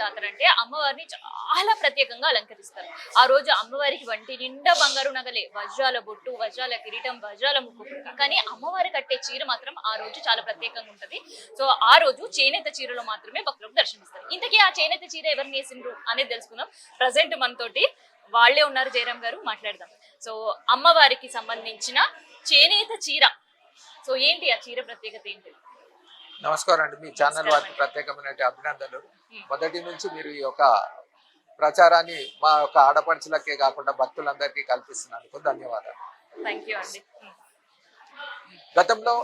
జాతర అంటే అమ్మవారిని చాలా ప్రత్యేకంగా అలంకరిస్తారు. ఆ రోజు అమ్మవారికి వంటి నిండా బంగారు నగలే వజ్రాల బొట్టు వజ్రాల కిరీటం వజ్రాల ముక్కు. కానీ అమ్మవారి కట్టే చీర మాత్రం ఆ రోజు చాలా ప్రత్యేకంగా ఉంటది. సో ఆ రోజు చేనేత చీరలో మాత్రమే భక్తులకు దర్శనమిస్తారు. ఇంతకీ ఆ చేనేత చీర ఎవరు నేసిండ్రు అనేది తెలుసుకుందాం. ప్రజెంట్ మనతోటి వాళ్ళే ఉన్నారు జయరామ్ గారు మాట్లాడదాం. సో అమ్మవారికి సంబంధించిన చేనేత చీర. సో ఏంటి ఆ చీర ప్రత్యేకత ఏంటి? నమస్కారం అండి మీ ఛానల్ వారికి. ప్రత్యేకమైన అభినందనలు. మొదటి నుంచి మీరు ఈ యొక్క ప్రచారాన్ని మా యొక్క ఆడపడుచులకే కాకుండా భక్తులందరికీ కల్పిస్తున్నందుకు ధన్యవాదాలు. గతంలో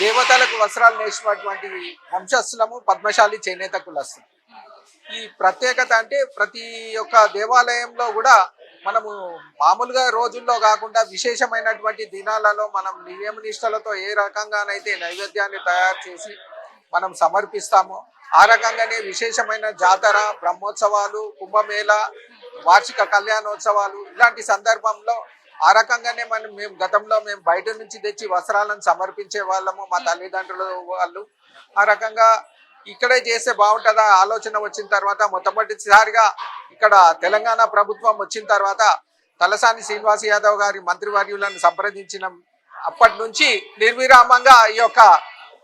దేవతలకు వస్త్రాలు నేసినటువంటి వంశస్థులము పద్మశాలి చేనేత కులస్తులు ఈ ప్రత్యేకత అంటే ప్రతి ఒక్క దేవాలయంలో కూడా మనము మామూలుగా రోజుల్లో కాకుండా విశేషమైనటువంటి దినాలలో మనం నియమ నిష్టలతో ఏ రకంగానైతే నైవేద్యాన్ని తయారు చేసి మనం సమర్పిస్తామో ఆ రకంగానే విశేషమైన జాతర బ్రహ్మోత్సవాలు కుంభమేళ వార్షిక కళ్యాణోత్సవాలు ఇలాంటి సందర్భంలో ఆ రకంగానే మనం మేము గతంలో మేము బయట నుంచి తెచ్చి వస్త్రాలను సమర్పించే వాళ్ళము మా తల్లిదండ్రులు వాళ్ళు ఆ రకంగా ఇక్కడే చేస్తే బాగుంటుందా? ఆలోచన వచ్చిన తర్వాత మొట్టమొదటిసారిగా ఇక్కడ తెలంగాణ ప్రభుత్వం వచ్చిన తర్వాత తలసాని శ్రీనివాస్ యాదవ్ గారి మంత్రివర్యులను సంప్రదించిన అప్పటి నుంచి నిర్విరామంగా ఈ యొక్క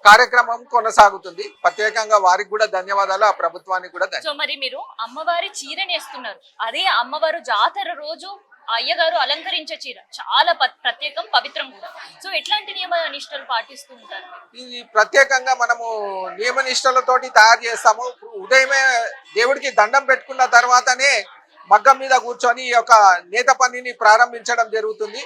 కార్యక్రమం కొనసాగుతుంది. ప్రత్యేకంగా వారికి కూడా ధన్యవాదాలు ఆ ప్రభుత్వానికి కూడా సో మరి మీరు అమ్మవారి చీర నేస్తున్నారు అదే అమ్మవారు జాతర రోజు ఆ అయ్యగారు అలంకరించే చీర. చాలా ప్రత్యేకం పవిత్రం కూడా. సో ఎట్లాంటి నియమ నిష్టలు పాటిస్తూ ఉంటారు? ఇది ప్రత్యేకంగా మనము నియమ నిష్టలతోటి తయారు చేస్తాము. ఉదయమే దేవుడికి దండం పెట్టుకున్న తర్వాతనే మగ్గం మీద కూర్చొని ఈ యొక్క నేత పనిని ప్రారంభించడం జరుగుతుంది.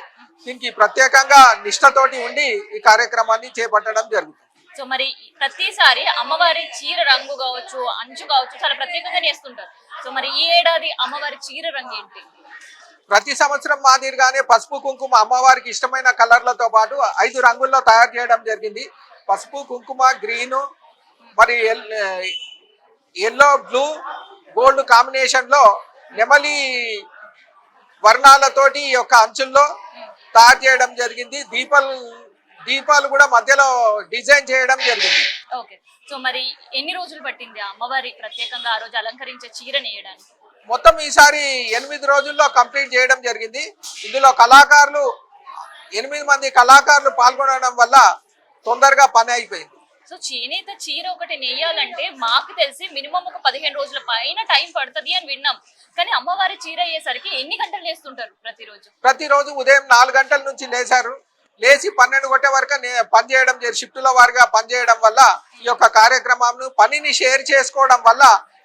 దీనికి ప్రత్యేకంగా నిష్టతోటి ఉండి ఈ కార్యక్రమాన్ని చేపట్టడం జరుగుతుంది. సో మరి ప్రతిసారి అమ్మవారి చీర రంగు కావచ్చు అంచు కావచ్చు చాలా ప్రత్యేకంగా నేస్తుంటారు సో మరి ఈ ఏడాది అమ్మవారి చీర రంగు ఏంటి? ప్రతి సంవత్సరం మాదిరిగానే పసుపు కుంకుమ అమ్మవారికి ఇష్టమైన కలర్లతో పాటు ఐదు రంగుల్లో తయారు చేయడం జరిగింది. పసుపు కుంకుమ గ్రీను మరి ఎల్లో బ్లూ గోల్డ్ కాంబినేషన్లో నెమలి వర్ణాలతోటి ఈ యొక్క అంచుల్లో తయారు చేయడం జరిగింది. దీపాలు దీపాలు కూడా మధ్యలో డిజైన్ చేయడం జరిగింది. ఓకే. సో మరి ఎన్ని రోజులు పట్టింది అమ్మవారి ప్రత్యేకంగా ఆ రోజు అలంకరించే చీర నేయడానికి మొత్తం ఈసారి ఎనిమిది రోజుల్లో కంప్లీట్ చేయడం జరిగింది. ఇందులో కళాకారులు ఎనిమిది మంది కళాకారులు పాల్గొనడం వల్ల తొందరగా పని అయిపోయింది. సో చేనేత చీర ఒకటి నేయాలంటే మాకు తెలిసి మినిమం ఒక పదిహేను రోజుల పైన టైం పడుతుంది అని విన్నాం. కానీ అమ్మవారి చీర అయ్యేసరికి ఎన్ని గంటలు వేస్తుంటారు ప్రతిరోజు? ప్రతిరోజు ఉదయం నాలుగు గంటల నుంచి లేచారు లేచి పన్నెండు కొట్టే వరకు నే- పని చేయడం జరి షిఫ్టుల వారిగా పని చేయడం వల్ల ఈ యొక్క కార్యక్రమంను పనిని షేర్ చేసుకోవడం వల్ల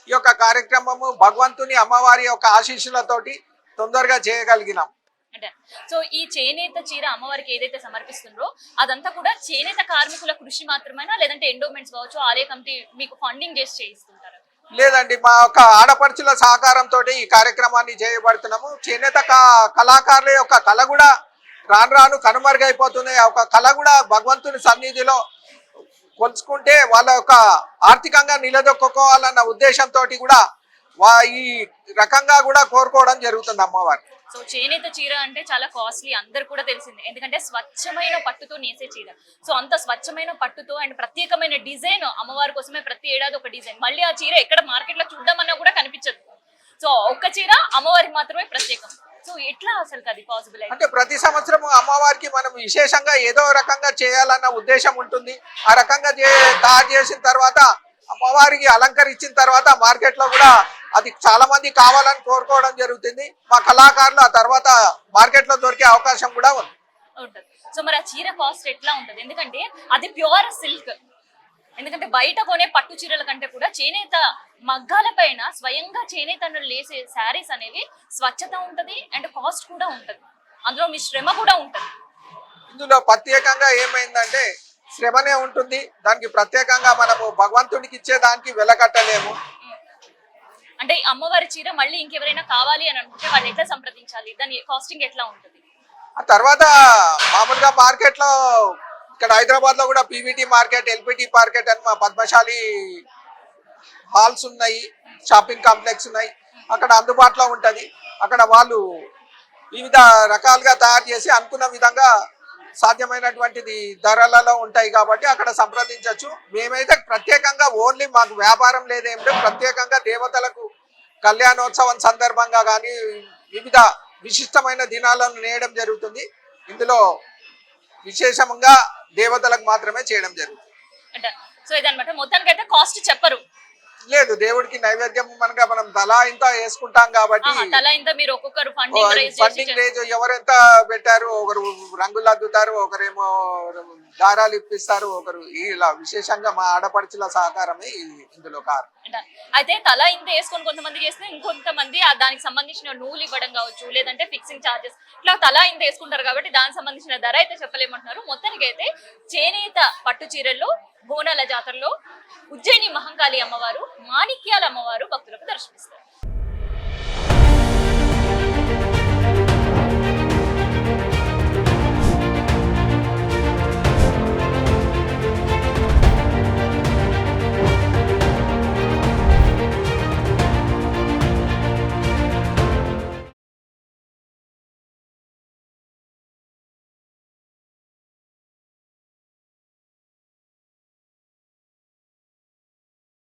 ఈ యొక్క కార్యక్రమము భగవంతుని అమ్మవారి యొక్క ఆశీస్సులతోటి తొందరగా చేయగలిగినాం. అంటే సో ఈ చేనేత చీర అమ్మవారికి ఏదైతే సమర్పిస్తుండ్రో అదంతా కూడా చేనేత కార్మికుల కృషి మాత్రమేనా? లేదంటే ఎండోమెంట్స్ కావచ్చు ఆలయ కమిటీ మీకు ఫండింగ్ చేసి చేయిస్తుంటారు? లేదండి మా యొక్క ఆడపడుచుల సహకారంతో ఈ కార్యక్రమాన్ని చేయబడుతున్నాము. చేనేత కళాకారుల యొక్క కళ కూడా రాను రాను కనుమరుగైపోతుంది ఒక కళ కూడా భగవంతుని సన్నిధిలో కొలుచుకుంటే వాళ్ళ యొక్క ఆర్థికంగా నిలదొక్కుకోవాలన్న ఉద్దేశంతో కూడా వా ఈ రకంగా కూడా కోరుకోవడం జరుగుతుంది అమ్మవారు. సో చేనేత చీర అంటే చాలా కాస్ట్లీ అందరు కూడా తెలిసిందే. ఎందుకంటే స్వచ్ఛమైన పట్టుతో నేసే చీర. సో అంత స్వచ్ఛమైన పట్టుతో అండ్ ప్రత్యేకమైన డిజైన్ అమ్మవారి కోసమే ప్రతి ఏడాది ఒక డిజైన్. మళ్ళీ ఆ చీర ఎక్కడ మార్కెట్లో చూద్దామన్నా కూడా కనిపించదు. సో ఒక్క చీర అమ్మవారికి మాత్రమే ప్రత్యేకం. సో ఎట్లా అసలు అది పాసిబుల్ అయితే? అంటే ప్రతి సంవత్సరం అమ్మవారికి మనం విశేషంగా ఏదో రకంగా చేయాలన్న ఉద్దేశం ఉంటుంది. ఆ రకంగా తయారు చేసిన తర్వాత అమ్మవారికి అలంకరించిన తర్వాత మార్కెట్లో కూడా అది చాలా మంది కావాలని కోరుకోవడం జరుగుతుంది. మా కళాకారులు ఆ తర్వాత మార్కెట్లో దొరికే అవకాశం కూడా ఉంది. సో మరి ఆ చీర కాస్ట్ ఎట్లా ఉంటుంది? ఎందుకంటే అది ప్యూర్ సిల్క్ ఎందుకంటే బయట కొనే పట్టు చీరల కంటే కూడా చేనేత మగ్గాల పైన స్వయంగా చేనేతను లేసే శారీస్ అనేవి స్వచ్ఛత ఉంటది అండ్ కాస్ట్ కూడా ఉంటది. అందులో మీ శ్రమ కూడా ఉంటది. ఇందులో ప్రత్యేకంగా ఏమైందంటే శ్రమనే ఉంటుంది. దానికి ప్రత్యేకంగా మనము భగవంతునికి ఇచ్చేదానికి వెలకట్టలేము. అంటే ఈ అమ్మవారి చీర మళ్ళీ ఇంకెవరైనా కావాలి అని అనుకుంటే వాళ్ళు ఎట్లా సంప్రదించాలి? దాని కాస్టింగ్ ఎట్లా ఉంటుంది? ఆ తర్వాత మామూలుగా మార్కెట్లో ఇక్కడ హైదరాబాద్లో కూడా పీవీటీ మార్కెట్ ఎల్పిటి మార్కెట్ అని మా పద్మశాలి హాల్స్ ఉన్నాయి షాపింగ్ కాంప్లెక్స్ ఉన్నాయి. అక్కడ అందుబాటులో ఉంటుంది. అక్కడ వాళ్ళు వివిధ రకాలుగా తయారు చేసి అనుకున్న విధంగా సాధ్యమైనటువంటిది ధరలలో ఉంటాయి కాబట్టి అక్కడ సంప్రదించవచ్చు మేమైతే ప్రత్యేకంగా ఓన్లీ మాకు వ్యాపారం లేదేం లేదు. ప్రత్యేకంగా దేవతలకు కళ్యాణోత్సవం సందర్భంగా కానీ వివిధ విశిష్టమైన దినాలను నేయడం జరుగుతుంది. ఇందులో విశేషంగా దేవతలకు మాత్రమే చేయడం జరుగుతుంది. అంటే సో ఇదనమాట మొత్తానికి అయితే కాస్ట్ చెప్పరు. లేదు దేవుడికి నైవేద్యం మనగా మనం తలా ఇంత వేసుకుంటాం కాబట్టి తల ఇంత మీరు ఒక్కొక్కరు ఫండింగ్ రైజ్ ఎవరెంత పెట్టారు ఒకరు రంగులు అద్దుతారు ఒకరేమో దారాలు ఇప్పిస్తారు ఒకరు ఇలా విశేషంగా మా ఆడపడుచుల సహకారమే ఇందులో కారణం. అంటారు. అయితే తల ఇంత వేసుకొని కొంతమంది చేస్తే ఇంకొంతమంది దానికి సంబంధించిన నూలు ఇవ్వడం కావచ్చు లేదంటే ఫిక్సింగ్ చార్జెస్ ఇట్లా తల ఇంత వేసుకుంటారు కాబట్టి దానికి సంబంధించిన ధర అయితే చెప్పలేమంటున్నారు. మొత్తానికి అయితే చేనేత పట్టు చీరల్లో బోనాల జాతరలో ఉజ్జయిని మహంకాళి అమ్మవారు మాణిక్యాల అమ్మవారు భక్తులకు దర్శనమిస్తారు.